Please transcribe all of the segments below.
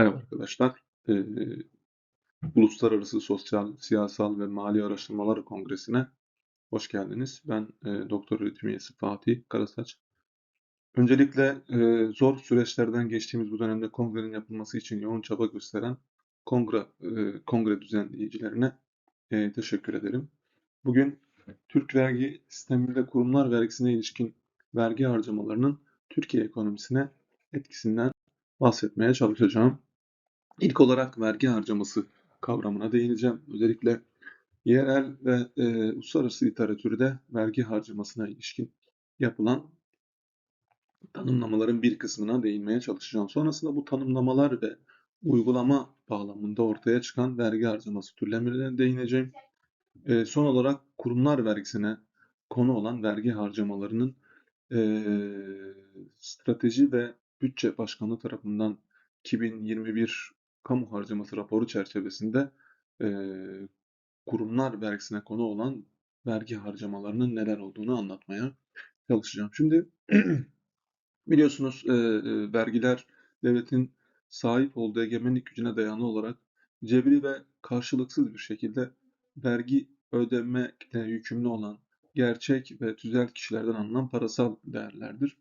Merhaba arkadaşlar. Ee, Uluslararası Sosyal, Siyasal ve Mali Araştırmalar Kongresi'ne hoş geldiniz. Ben e, Doktor Öğretim Üyesi Fatih Karasaç. Öncelikle e, zor süreçlerden geçtiğimiz bu dönemde kongrenin yapılması için yoğun çaba gösteren kongre, e, kongre düzenleyicilerine e, teşekkür ederim. Bugün Türk vergi sisteminde kurumlar vergisine ilişkin vergi harcamalarının Türkiye ekonomisine etkisinden bahsetmeye çalışacağım. İlk olarak vergi harcaması kavramına değineceğim. Özellikle yerel ve e, uluslararası literatürde vergi harcamasına ilişkin yapılan tanımlamaların bir kısmına değinmeye çalışacağım. Sonrasında bu tanımlamalar ve uygulama bağlamında ortaya çıkan vergi harcaması türlemelerine değineceğim. E, son olarak kurumlar vergisine konu olan vergi harcamalarının e, strateji ve bütçe başkanlığı tarafından 2021 kamu harcaması raporu çerçevesinde e, kurumlar vergisine konu olan vergi harcamalarının neler olduğunu anlatmaya çalışacağım. Şimdi biliyorsunuz e, e, vergiler devletin sahip olduğu egemenlik gücüne dayalı olarak cebri ve karşılıksız bir şekilde vergi ödemekle yükümlü olan gerçek ve tüzel kişilerden alınan parasal değerlerdir.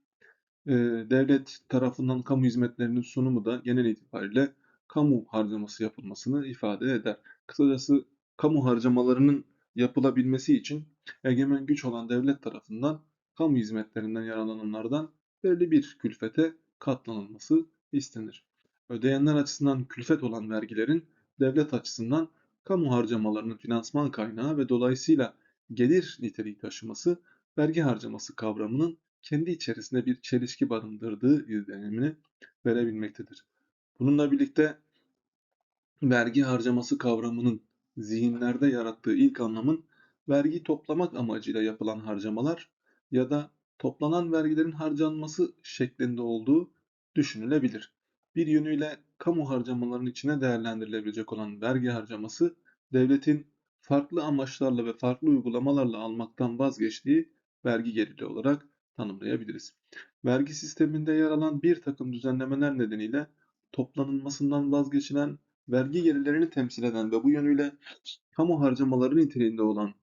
E, devlet tarafından kamu hizmetlerinin sunumu da genel itibariyle kamu harcaması yapılmasını ifade eder. Kısacası kamu harcamalarının yapılabilmesi için egemen güç olan devlet tarafından kamu hizmetlerinden yararlananlardan belli bir külfete katlanılması istenir. Ödeyenler açısından külfet olan vergilerin devlet açısından kamu harcamalarının finansman kaynağı ve dolayısıyla gelir niteliği taşıması vergi harcaması kavramının kendi içerisinde bir çelişki barındırdığı izlenimini verebilmektedir. Bununla birlikte vergi harcaması kavramının zihinlerde yarattığı ilk anlamın vergi toplamak amacıyla yapılan harcamalar ya da toplanan vergilerin harcanması şeklinde olduğu düşünülebilir. Bir yönüyle kamu harcamalarının içine değerlendirilebilecek olan vergi harcaması devletin farklı amaçlarla ve farklı uygulamalarla almaktan vazgeçtiği vergi geliri olarak tanımlayabiliriz. Vergi sisteminde yer alan bir takım düzenlemeler nedeniyle toplanılmasından vazgeçilen vergi gelirlerini temsil eden ve bu yönüyle kamu harcamaları niteliğinde olan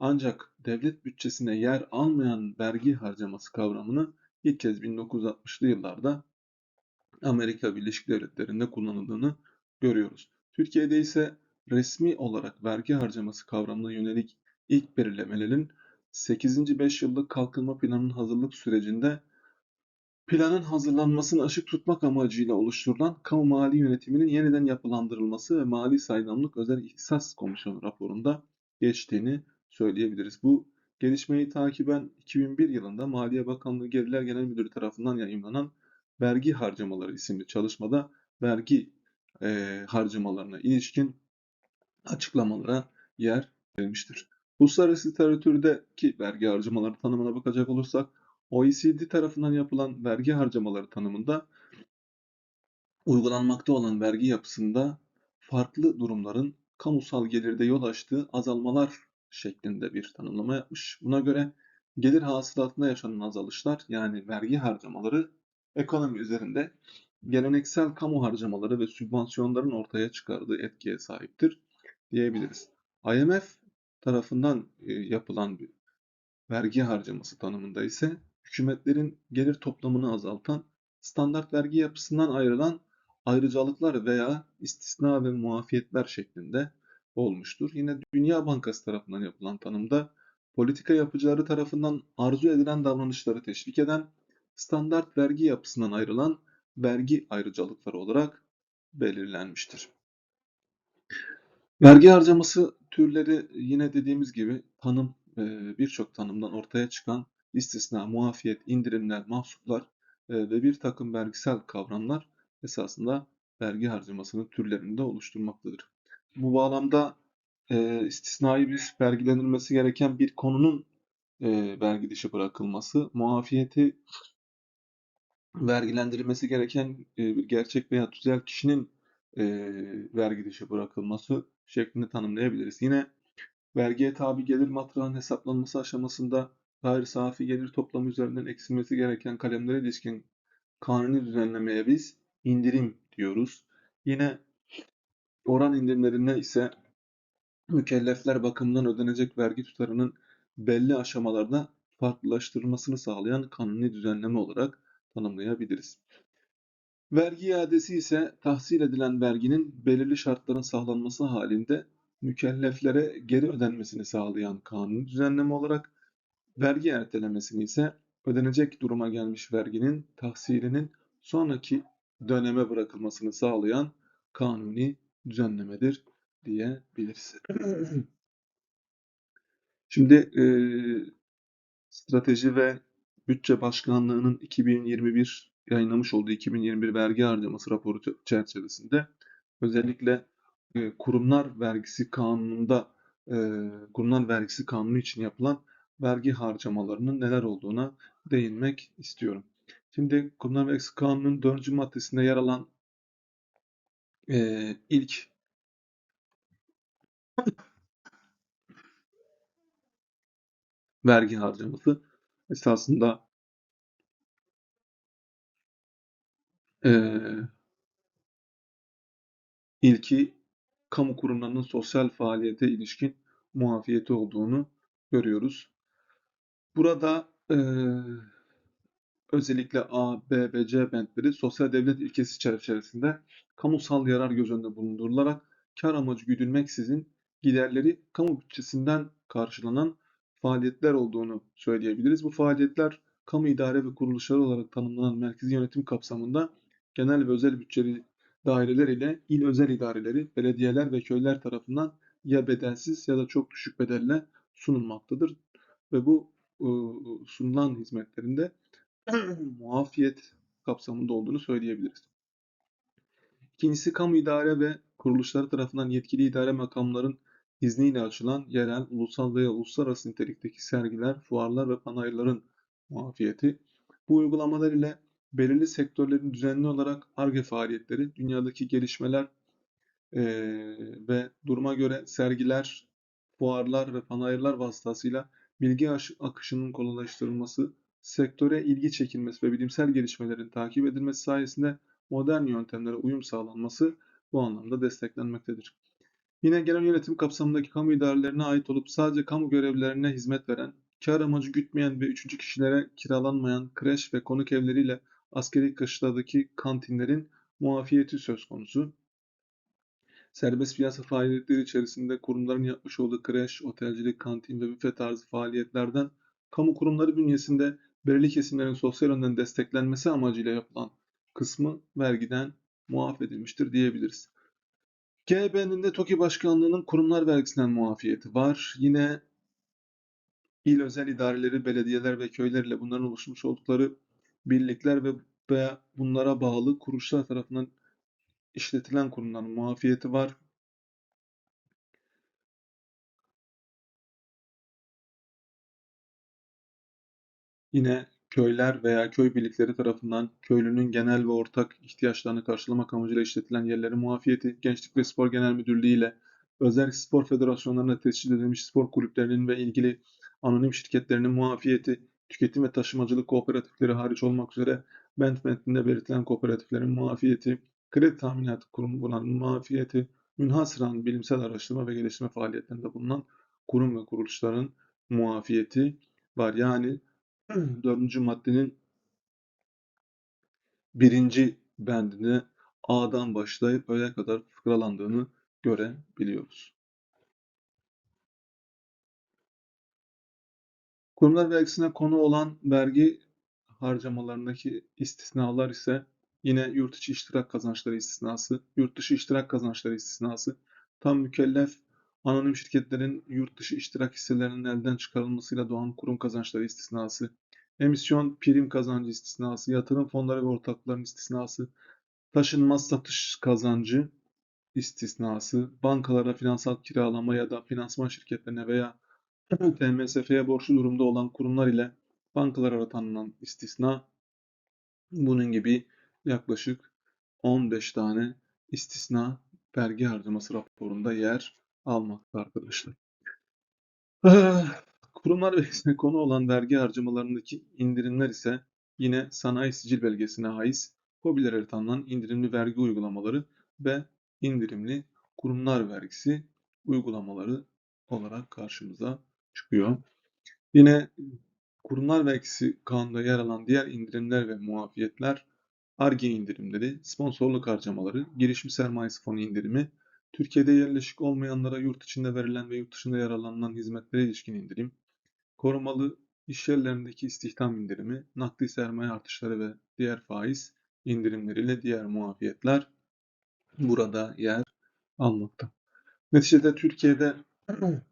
ancak devlet bütçesine yer almayan vergi harcaması kavramını ilk kez 1960'lı yıllarda Amerika Birleşik Devletleri'nde kullanıldığını görüyoruz. Türkiye'de ise resmi olarak vergi harcaması kavramına yönelik ilk belirlemelerin 8. 5 yıllık kalkınma planının hazırlık sürecinde planın hazırlanmasını ışık tutmak amacıyla oluşturulan kamu mali yönetiminin yeniden yapılandırılması ve mali saydamlık özel ihtisas komisyonu raporunda geçtiğini söyleyebiliriz. Bu gelişmeyi takiben 2001 yılında Maliye Bakanlığı Gelirler Genel Müdürü tarafından yayınlanan Vergi Harcamaları isimli çalışmada vergi e, harcamalarına ilişkin açıklamalara yer verilmiştir. Uluslararası literatürdeki vergi harcamaları tanımına bakacak olursak OECD tarafından yapılan vergi harcamaları tanımında uygulanmakta olan vergi yapısında farklı durumların kamusal gelirde yol açtığı azalmalar şeklinde bir tanımlama yapmış. Buna göre gelir hasılatında yaşanan azalışlar yani vergi harcamaları ekonomi üzerinde geleneksel kamu harcamaları ve sübvansiyonların ortaya çıkardığı etkiye sahiptir diyebiliriz. IMF tarafından e, yapılan bir vergi harcaması tanımında ise hükümetlerin gelir toplamını azaltan standart vergi yapısından ayrılan ayrıcalıklar veya istisna ve muafiyetler şeklinde olmuştur. Yine Dünya Bankası tarafından yapılan tanımda politika yapıcıları tarafından arzu edilen davranışları teşvik eden standart vergi yapısından ayrılan vergi ayrıcalıkları olarak belirlenmiştir. Vergi harcaması türleri yine dediğimiz gibi tanım birçok tanımdan ortaya çıkan istisna, muafiyet, indirimler, mahsuplar ve bir takım vergisel kavramlar esasında vergi harcamasının türlerini de oluşturmaktadır. Bu bağlamda e, istisnai bir vergilenilmesi gereken bir konunun vergi dışı bırakılması, muafiyeti vergilendirilmesi gereken gerçek veya tüzel kişinin vergi dışı bırakılması şeklinde tanımlayabiliriz. Yine vergiye tabi gelir matrağın hesaplanması aşamasında gayri safi gelir toplamı üzerinden eksilmesi gereken kalemlere ilişkin kanuni düzenlemeye biz indirim diyoruz. Yine oran indirimlerine ise mükellefler bakımından ödenecek vergi tutarının belli aşamalarda farklılaştırılmasını sağlayan kanuni düzenleme olarak tanımlayabiliriz. Vergi iadesi ise tahsil edilen verginin belirli şartların sağlanması halinde mükelleflere geri ödenmesini sağlayan kanuni düzenleme olarak vergi ertelemesini ise ödenecek duruma gelmiş verginin tahsilinin sonraki döneme bırakılmasını sağlayan kanuni düzenlemedir diyebiliriz. Şimdi e, Strateji ve Bütçe Başkanlığı'nın 2021 yayınlamış olduğu 2021 vergi harcaması raporu çerçevesinde özellikle e, kurumlar vergisi kanununda e, kurumlar vergisi kanunu için yapılan vergi harcamalarının neler olduğuna değinmek istiyorum. Şimdi kurumlar vergisi kanunun 4. maddesinde yer alan e, ilk vergi harcaması esasında e, ilki kamu kurumlarının sosyal faaliyete ilişkin muafiyeti olduğunu görüyoruz. Burada e, özellikle A, B ve C bentleri sosyal devlet ilkesi çerçevesinde kamusal yarar göz önünde bulundurularak kar amacı güdülmeksizin giderleri kamu bütçesinden karşılanan faaliyetler olduğunu söyleyebiliriz. Bu faaliyetler kamu idare ve kuruluşları olarak tanımlanan merkezi yönetim kapsamında genel ve özel bütçeli daireler ile il özel idareleri, belediyeler ve köyler tarafından ya bedelsiz ya da çok düşük bedelle sunulmaktadır. Ve bu sunulan hizmetlerinde muafiyet kapsamında olduğunu söyleyebiliriz. İkincisi kamu idare ve kuruluşları tarafından yetkili idare makamların izniyle açılan yerel, ulusal veya uluslararası nitelikteki sergiler, fuarlar ve panayırların muafiyeti. Bu uygulamalar ile belirli sektörlerin düzenli olarak ARGE faaliyetleri, dünyadaki gelişmeler e, ve duruma göre sergiler, fuarlar ve panayırlar vasıtasıyla bilgi akışının kolaylaştırılması, sektöre ilgi çekilmesi ve bilimsel gelişmelerin takip edilmesi sayesinde modern yöntemlere uyum sağlanması bu anlamda desteklenmektedir. Yine genel yönetim kapsamındaki kamu idarelerine ait olup sadece kamu görevlilerine hizmet veren, kar amacı gütmeyen ve üçüncü kişilere kiralanmayan kreş ve konuk evleriyle askeri kışladaki kantinlerin muafiyeti söz konusu. Serbest piyasa faaliyetleri içerisinde kurumların yapmış olduğu kreş, otelcilik, kantin ve büfe tarzı faaliyetlerden kamu kurumları bünyesinde belirli kesimlerin sosyal yönden desteklenmesi amacıyla yapılan kısmı vergiden muaf edilmiştir diyebiliriz. GB'nin TOKİ Başkanlığı'nın kurumlar vergisinden muafiyeti var. Yine il özel idareleri, belediyeler ve köyler ile bunların oluşmuş oldukları birlikler ve bunlara bağlı kuruluşlar tarafından işletilen kurumların muafiyeti var. Yine köyler veya köy birlikleri tarafından köylünün genel ve ortak ihtiyaçlarını karşılamak amacıyla işletilen yerlerin muafiyeti, Gençlik ve Spor Genel Müdürlüğü ile özel spor federasyonlarına tescil edilmiş spor kulüplerinin ve ilgili anonim şirketlerinin muafiyeti, tüketim ve taşımacılık kooperatifleri hariç olmak üzere bent metninde belirtilen kooperatiflerin muafiyeti, kredi tahminatı kurumlarının muafiyeti, münhasıran bilimsel araştırma ve geliştirme faaliyetlerinde bulunan kurum ve kuruluşların muafiyeti var. Yani dördüncü maddenin birinci bendine A'dan başlayıp Ö'ye kadar fıkralandığını görebiliyoruz. Kurumlar vergisine konu olan vergi harcamalarındaki istisnalar ise yine yurt içi iştirak kazançları istisnası, yurt dışı iştirak kazançları istisnası, tam mükellef anonim şirketlerin yurt dışı iştirak hisselerinin elden çıkarılmasıyla doğan kurum kazançları istisnası, emisyon prim kazancı istisnası, yatırım fonları ve ortakların istisnası, taşınmaz satış kazancı istisnası, bankalara finansal kiralama ya da finansman şirketlerine veya TMSF'ye borçlu durumda olan kurumlar ile bankalara tanınan istisna, bunun gibi yaklaşık 15 tane istisna vergi harcaması raporunda yer almakta arkadaşlar. Kurumlar vergisine konu olan vergi harcamalarındaki indirimler ise yine sanayi sicil belgesine haiz hobilere tanınan indirimli vergi uygulamaları ve indirimli kurumlar vergisi uygulamaları olarak karşımıza çıkıyor. Yine kurumlar vergisi kanunda yer alan diğer indirimler ve muafiyetler Ar-Ge indirimleri, sponsorluk harcamaları, girişim sermayesi fonu indirimi, Türkiye'de yerleşik olmayanlara yurt içinde verilen ve yurt dışında yararlanılan hizmetlere ilişkin indirim, korumalı iş yerlerindeki istihdam indirimi, nakdi sermaye artışları ve diğer faiz indirimleriyle diğer muafiyetler burada yer almakta. Neticede Türkiye'de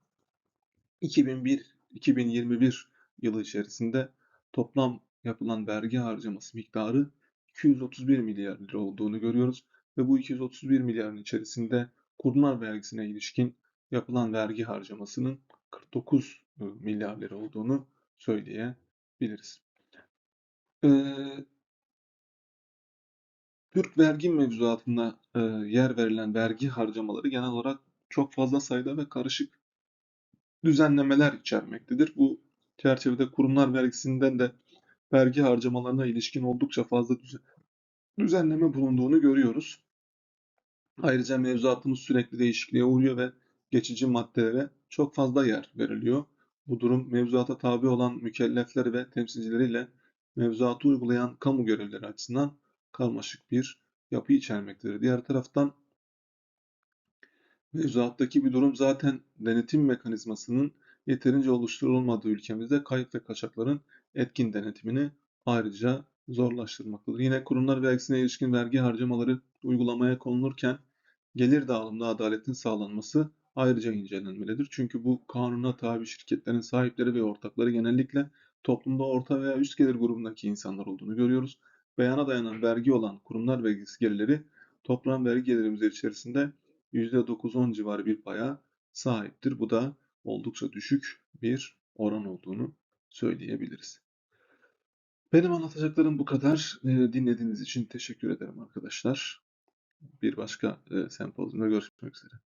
2001-2021 yılı içerisinde toplam yapılan vergi harcaması miktarı 231 milyar lira olduğunu görüyoruz ve bu 231 milyarın içerisinde kurumlar vergisine ilişkin yapılan vergi harcamasının 49 milyar lira olduğunu söyleyebiliriz. Ee, Türk vergi mevzuatında e, yer verilen vergi harcamaları genel olarak çok fazla sayıda ve karışık düzenlemeler içermektedir. Bu çerçevede kurumlar vergisinden de vergi harcamalarına ilişkin oldukça fazla düzenleme bulunduğunu görüyoruz. Ayrıca mevzuatımız sürekli değişikliğe uğruyor ve geçici maddelere çok fazla yer veriliyor. Bu durum mevzuata tabi olan mükellefleri ve temsilcileriyle mevzuatı uygulayan kamu görevlileri açısından karmaşık bir yapı içermektedir. Diğer taraftan mevzuattaki bir durum zaten denetim mekanizmasının yeterince oluşturulmadığı ülkemizde kayıp ve kaçakların etkin denetimini ayrıca zorlaştırmaktadır. Yine kurumlar vergisine ilişkin vergi harcamaları uygulamaya konulurken gelir dağılımında adaletin sağlanması ayrıca incelenmelidir. Çünkü bu kanuna tabi şirketlerin sahipleri ve ortakları genellikle toplumda orta veya üst gelir grubundaki insanlar olduğunu görüyoruz. Beyana dayanan vergi olan kurumlar vergisi gelirleri toplam vergi gelirimiz içerisinde %9-10 civarı bir paya sahiptir. Bu da oldukça düşük bir oran olduğunu söyleyebiliriz. Benim anlatacaklarım bu kadar. Dinlediğiniz için teşekkür ederim arkadaşlar. Bir başka sempozyumda görüşmek üzere.